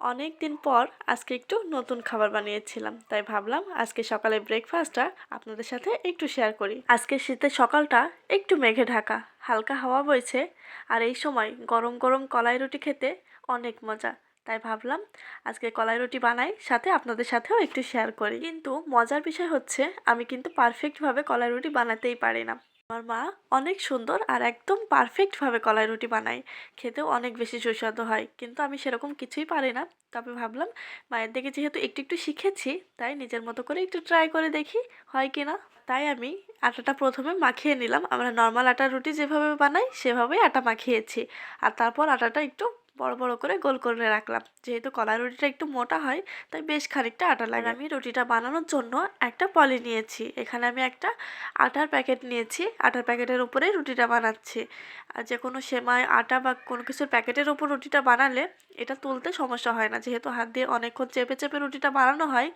অনেক দিন পর আজকে একটু নতুন খাবার বানিয়েছিলাম, তাই ভাবলাম আজকে সকালে ব্রেকফাস্টটা আপনাদের সাথে একটু শেয়ার করি। আজকে শীতের সকালটা একটু মেঘে ঢাকা, হালকা হাওয়া বইছে, আর এই সময় গরম গরম কলাই রুটি খেতে অনেক মজা, তাই ভাবলাম আজকে কলাই রুটি বানাই, সাথে আপনাদের সাথেও একটু শেয়ার করি। কিন্তু মজার বিষয় হচ্ছে, আমি কিন্তু পারফেক্টভাবে কলাই রুটি বানাতেই পারি না। আমার মা অনেক সুন্দর আর একদম পারফেক্টভাবে কলাই রুটি বানায়। খেতেও অনেক বেশি সুস্বাদু হয়। কিন্তু আমি সেরকম কিছুই পারি না। তবে ভাবলাম, মায়ের দিকে যেহেতু একটু একটু শিখেছি, তাই নিজের মতো করে একটু ট্রাই করে দেখি হয় কি না। তাই আমি আটাটা প্রথমে মাখিয়ে নিলাম। আমরা নর্মাল আটার রুটি যেভাবে বানাই, সেভাবেই আটা মাখিয়েছি। আর তারপর আটাটা একটু বড় বড় করে গোল করে রাখলাম। যেহেতু কলা রুটিটা একটু মোটা হয় তাই বেশ খানিকটা আটা লাগে আমি রুটিটা বানানোর জন্য একটা পলি নিয়েছি। এখানে আমি একটা আটার প্যাকেট নিয়েছি। আটার প্যাকেটের উপরে রুটিটা বানাচ্ছি। আর যে কোনো সেমাই আটা বা কোনো কিছুর প্যাকেটের ওপর রুটিটা বানালে এটা তুলতে সমস্যা হয় না। যেহেতু হাত দিয়ে অনেকক্ষণ চেপে চেপে রুটিটা বানানো হয়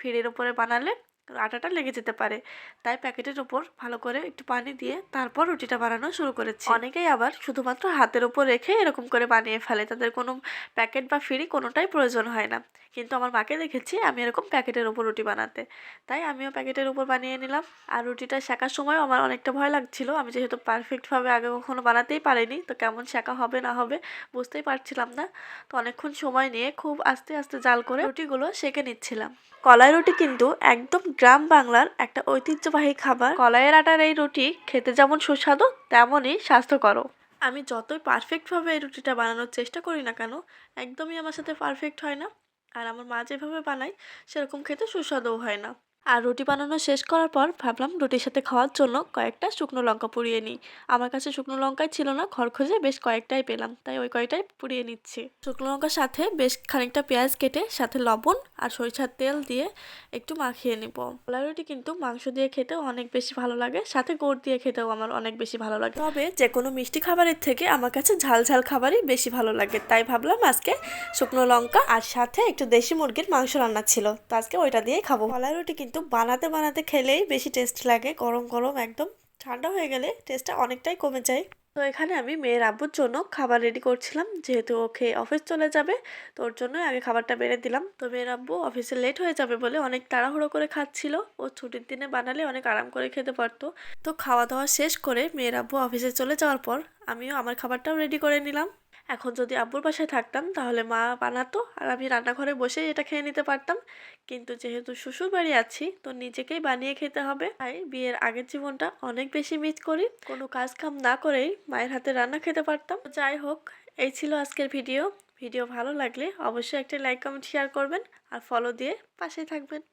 ফিরের উপরে বানালে আটাটা লেগে যেতে পারে। তাই প্যাকেটের উপর ভালো করে একটু পানি দিয়ে তারপর রুটিটা বানানো শুরু করেছি। অনেকেই আবার শুধুমাত্র হাতের উপর রেখে এরকম করে বানিয়ে ফেলে। তাদের কোনো প্যাকেট বা ফিরি কোনোটাই প্রয়োজন হয় না। কিন্তু আমার মাকে দেখেছি আমি এরকম প্যাকেটের ওপর রুটি বানাতে। তাই আমিও প্যাকেটের ওপর বানিয়ে নিলাম। আর রুটিটা শেখার সময় আমার অনেকটা ভয় লাগছিল। আমি যেহেতু পারফেক্টভাবে আগে কখনো বানাতেই পারিনি, তো কেমন শেখা হবে না হবে বুঝতেই পারছিলাম না। তো অনেকক্ষণ সময় নিয়ে খুব আস্তে আস্তে জাল করে রুটিগুলো সেঁকে নিচ্ছিলাম। কলাই রুটি কিন্তু একদম গ্রাম বাংলার একটা ঐতিহ্যবাহী খাবার। কলাইয়ের আটার এই রুটি খেতে যেমন সুস্বাদু, তেমনই স্বাস্থ্যকরও। আমি যতই পারফেক্টভাবে এই রুটিটা বানানোর চেষ্টা করি না কেন, একদমই আমার সাথে পারফেক্ট হয় না। আর আমার মা যেভাবে বানায় সেরকম খেতে সুস্বাদুও হয় না। আর রুটি বানানো শেষ করার পর ভাবলাম রুটির সাথে খাওয়ার জন্য কয়েকটা শুকনো লঙ্কা পুড়িয়ে নিই। আমার কাছে শুকনো লঙ্কাই ছিল না ঘর খুঁজে বেশ কয়েকটাই পেলাম, তাই ওই কয়েকটাই পুড়িয়ে নিচ্ছি। শুকনো লঙ্কার সাথে বেশ খানিকটা পেঁয়াজ কেটে সাথে লবণ আর সরিষার তেল দিয়ে একটু মাখিয়ে নিব। কলাই রুটি কিন্তু মাংস দিয়ে খেতেও অনেক বেশি ভালো লাগে, সাথে গোড় দিয়ে খেতেও আমার অনেক বেশি ভালো লাগে। তবে যে কোনো মিষ্টি খাবারের থেকে আমার কাছে ঝাল ঝাল খাবারই বেশি ভালো লাগে, তাই ভাবলাম আজকে শুকনো লঙ্কা আর সাথে একটু দেশি মুরগির মাংস রান্না ছিল, তো আজকে ওইটা দিয়ে খাব। কলাই রুটি কিন্তু বানাতে বানাতে খেলেই বেশি টেস্ট লাগে। গরম গরম একদম। ঠান্ডা হয়ে গেলে টেস্টটা অনেকটাই কমে যায়। তো এখানে আমি মেয়ের আব্বুর জন্য খাবার রেডি করছিলাম। যেহেতু ও খেয়ে অফিস চলে যাবে, তো ওর জন্যই আগে খাবারটা বেড়ে দিলাম। তো মেয়ের আব্বু অফিসে লেট হয়ে যাবে বলে অনেক তাড়াহুড়ো করে খাচ্ছিল। ও ছুটির দিনে বানালে অনেক আরাম করে খেতে পারতো। তো খাওয়া দাওয়া শেষ করে মেয়ের আব্বু অফিসে চলে যাওয়ার পর আমিও আমার খাবারটাও রেডি করে নিলাম। এখন যদি আব্বুর বাসায় থাকতাম, তাহলে মা বানাতো আর আমি রান্নাঘরে বসেই এটা খেয়ে নিতে পারতাম। কিন্তু যেহেতু শ্বশুর বাড়ি আছি, তো নিজেকেই বানিয়ে খেতে হবে। তাই বিয়ের আগের জীবনটা অনেক বেশি মিস করি। কোনো কাজ কাম না করেই মায়ের হাতে রান্না খেতে পারতাম। যাই হোক, এই ছিল আজকের ভিডিও। ভিডিও ভালো লাগলে অবশ্যই একটা লাইক, কমেন্ট শেয়ার করবেন। আর ফলো দিয়ে পাশে থাকবেন।